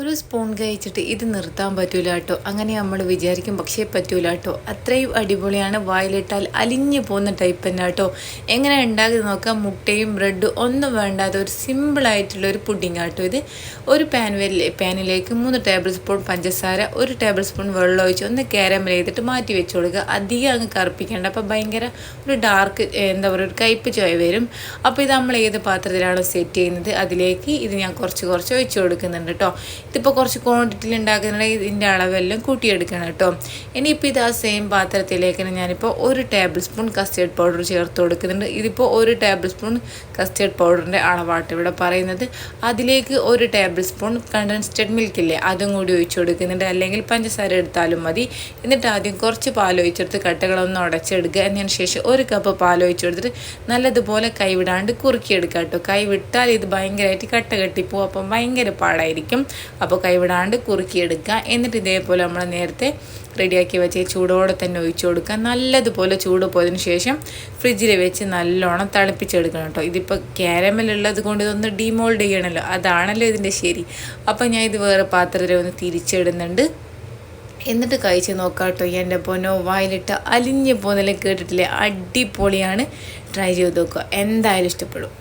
ഒരു സ്പൂൺ കഴിച്ചിട്ട് ഇത് നിർത്താൻ പറ്റൂല കേട്ടോ. അങ്ങനെ നമ്മൾ വിചാരിക്കും പക്ഷേ പറ്റൂല കേട്ടോ. അത്രയും അടിപൊളിയാണ്. വായിലിട്ടാൽ അലിഞ്ഞു പോകുന്ന ടൈപ്പ് തന്നെ കേട്ടോ. എങ്ങനെ ഉണ്ടാക്കി നോക്കാം? മുട്ടയും ബ്രെഡും ഒന്നും വേണ്ടാതെ ഒരു സിമ്പിളായിട്ടുള്ള ഒരു പുഡിങ് കേട്ടോ ഇത്. ഒരു പാൻ പാനിലേക്ക് മൂന്ന് ടേബിൾ സ്പൂൺ പഞ്ചസാര ഒരു ടേബിൾ സ്പൂൺ വെള്ളം ഒഴിച്ച് ഒന്ന് കാരമൽ ചെയ്തിട്ട് മാറ്റി വെച്ച് കൊടുക്കുക. അധികം അങ്ങ് കറുപ്പിക്കേണ്ട. അപ്പോൾ ഭയങ്കര ഒരു ഡാർക്ക് എന്താ പറയുക ഒരു കയ്പ്പ് ചോയ വരും. അപ്പോൾ ഇത് നമ്മൾ ഏത് പാത്രത്തിലാണോ സെറ്റ് ചെയ്യുന്നത് അതിലേക്ക് ഇത് ഞാൻ കുറച്ച് കുറച്ച് ഒഴിച്ച് കൊടുക്കുന്നുണ്ട് കേട്ടോ. ഇതിപ്പോൾ കുറച്ച് ക്വാണ്ടിറ്റിയിൽ ഉണ്ടാക്കുന്ന ഇതിന്റെ അളവെല്ലാം കൂട്ടിയെടുക്കണം കേട്ടോ. ഇനിയിപ്പോൾ ഇത് ആ സെയിം പാത്രത്തിലേക്ക് ഞാനിപ്പോൾ ഒരു ടേബിൾ സ്പൂൺ കസ്റ്റേർഡ് പൗഡർ ചേർത്ത് കൊടുക്കുന്നുണ്ട്. ഇതിപ്പോൾ ഒരു ടേബിൾ സ്പൂൺ കസ്റ്റേർഡ് പൗഡറിന്റെ അളവാട്ട് ഇവിടെ പറയുന്നത്. അതിലേക്ക് ഒരു ടേബിൾ സ്പൂൺ കണ്ടൻസ്ഡ് മിൽക്ക് ഇല്ലേ അതും കൂടി ഒഴിച്ചു കൊടുക്കുന്നുണ്ട്. അല്ലെങ്കിൽ പഞ്ചസാര എടുത്താലും മതി. എന്നിട്ട് ആദ്യം കുറച്ച് പാൽ ഒഴിച്ചെടുത്ത് കട്ടകളൊന്ന് ഉടച്ചെടുക്കുക എന്നതിന് ശേഷം ഒരു കപ്പ് പാൽ ഒഴിച്ചെടുത്തിട്ട് നല്ലതുപോലെ കൈവിടാണ്ട് കുറുക്കിയെടുക്കുക കേട്ടോ. കൈവിട്ടാൽ ഇത് ഭയങ്കരമായിട്ട് കട്ട കെട്ടിപ്പോവും. അപ്പം ഭയങ്കര പാടായിരിക്കും. അപ്പോൾ കൈവിടാണ്ട് കുറുക്കിയെടുക്കുക. എന്നിട്ട് ഇതേപോലെ നമ്മൾ നേരത്തെ റെഡിയാക്കി വെച്ച് ചൂടോടെ തന്നെ ഒഴിച്ചു കൊടുക്കുക. നല്ലതുപോലെ ചൂട് പോയതിന് ശേഷം ഫ്രിഡ്ജിൽ വെച്ച് നല്ലോണം തിളപ്പിച്ചെടുക്കണം കേട്ടോ. ഇതിപ്പോൾ ക്യാരമൽ ഉള്ളത് കൊണ്ട് ഇതൊന്ന് ഡിമോൾഡ് ചെയ്യണമല്ലോ അതാണല്ലോ ഇതിന്റെ ശരി. അപ്പോൾ ഞാൻ ഇത് വേറെ പാത്രത്തിൽ ഒന്ന് തിരിച്ചിടുന്നുണ്ട്. എന്നിട്ട് കഴിച്ച് നോക്കാം കേട്ടോ. എന്റെ പൊന്നോ വായിലിട്ട് അലിഞ്ഞ് പോകുന്നതിലേക്ക് കേട്ടിട്ടില്ലേ? അടിപൊളിയാണ്. ട്രൈ ചെയ്ത് നോക്കുക. എന്തായാലും ഇഷ്ടപ്പെടും.